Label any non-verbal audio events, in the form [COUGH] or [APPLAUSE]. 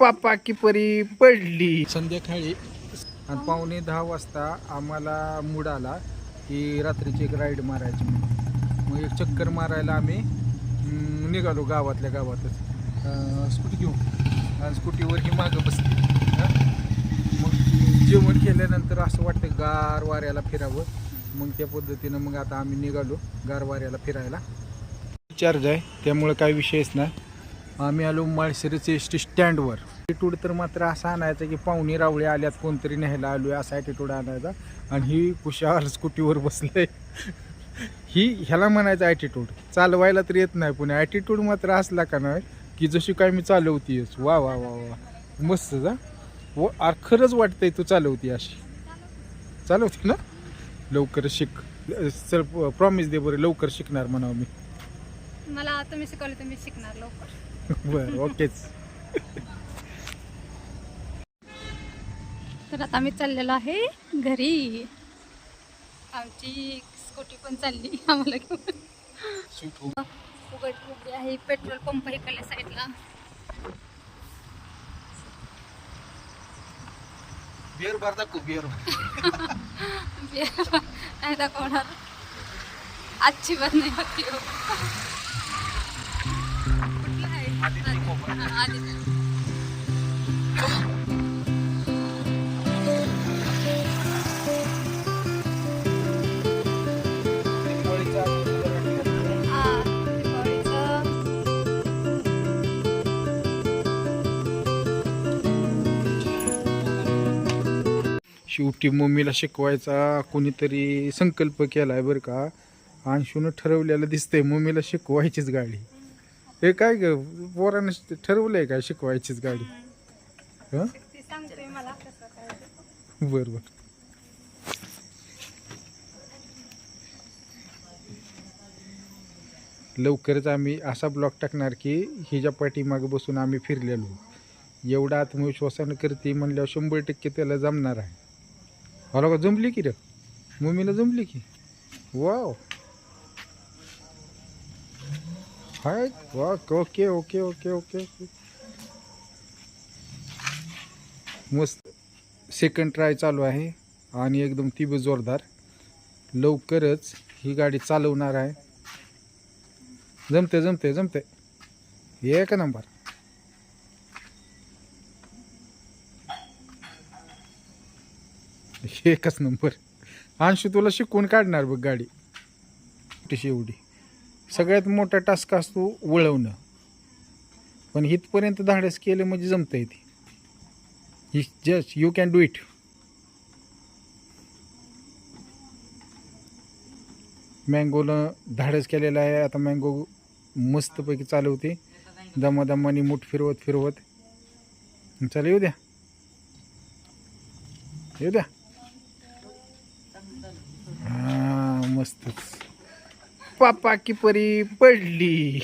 पापा की परी पडली. संध्याकाळी आणि पावणे दहा वाजता आम्हाला मूड आला की रात्रीची एक राईड मारायची. मग एक चक्कर मारायला आम्ही निघालो गावातल्या गावातच. स्कूटी घेऊ आणि स्कूटीवर ही मागं बसली. हं. मग जेवण केल्यानंतर असं वाटतं गार वाऱ्याला फिरावं. मग त्या पद्धतीनं मग आता आम्ही निघालो गार वाऱ्याला फिरायला. चार्ज आहे त्यामुळे काही विषयच नाही. आम्ही आलो माळशिरस एस टी स्टँडवर. ॲटिट्यूड तर मात्र असा आणायचा की पाहुणे रावळे आल्यात कोणतरी न्यायला आलो आहे असा ॲटिट्यूड आणायचा. आणि ही कुशाल स्कूटीवर बसलंय ही ह्याला म्हणायचा ॲटिट्यूड चालवायला तर येत नाही पण ॲटिट्यूड मात्र असला का नाही की जशी काय मी चालवतीयस वा वा वा वा. मस्त जा. व खरंच वाटतंय तू चालवती अशी. चालवते ना? लवकर शिक. चल प्रॉमिस दे बरं लवकर शिकणार म्हणावं मी. मला तुम्ही शिकवलं तर मी शिकणार लवकर. [LAUGHS] बरं ओकेच. तर आता आम्ही चाललेलो आहे घरी. आमची स्कूटी पण चालली आम्हाला घेऊन. उघड उघडी आहे पेट्रोल पंप इकडल्या साईडला. बिअर बार दाखव [LAUGHS] बिअर नाही दाखवणार. आजची बात नाही होती शेवटी मम्मीला शिकवायचा कोणीतरी संकल्प केलाय बरं का. अंशून ठरवलेलं दिसतंय मम्मीला शिकवायचीच गाडी. हे काय ग पोरानं ठरवलंय का शिकवायचीच गाडी? हं? बरं बरं. लवकरच आम्ही असा ब्लॉक टाकणार की हिच्या पाठीमागे बसून आम्ही फिरलेलो. एवढा आत्मविश्वासानं करते म्हणल्यावर शंभर टक्के त्याला जमणार आहे. मला का जमली की रे? मम्मीला जमली की? वाव हाय वा okay okay okay okay okay मस्त. सेकंड ट्राय चालू आहे आणि एकदम ती जोरदार. लवकरच ही गाडी चालवणार आहे. जमते जमते जमते एक नंबर. [LAUGHS] एकच नंबर. अंशू तुला शिकवून काढणार बघ गाडी. तशी एवढी. सगळ्यात मोठा टास्क असतो वळवणं. पण इथपर्यंत धाडस केलं म्हणजे जमतं येते ही just you can do it मँगोनं धाडस केलेलं आहे. आता मँगो मस्तपैकी चालवते. दमादमाने मूठ फिरवत फिरवत. चला येऊ द्या. येऊ द्या. मस्त मस्तच. पापा की परी पडली.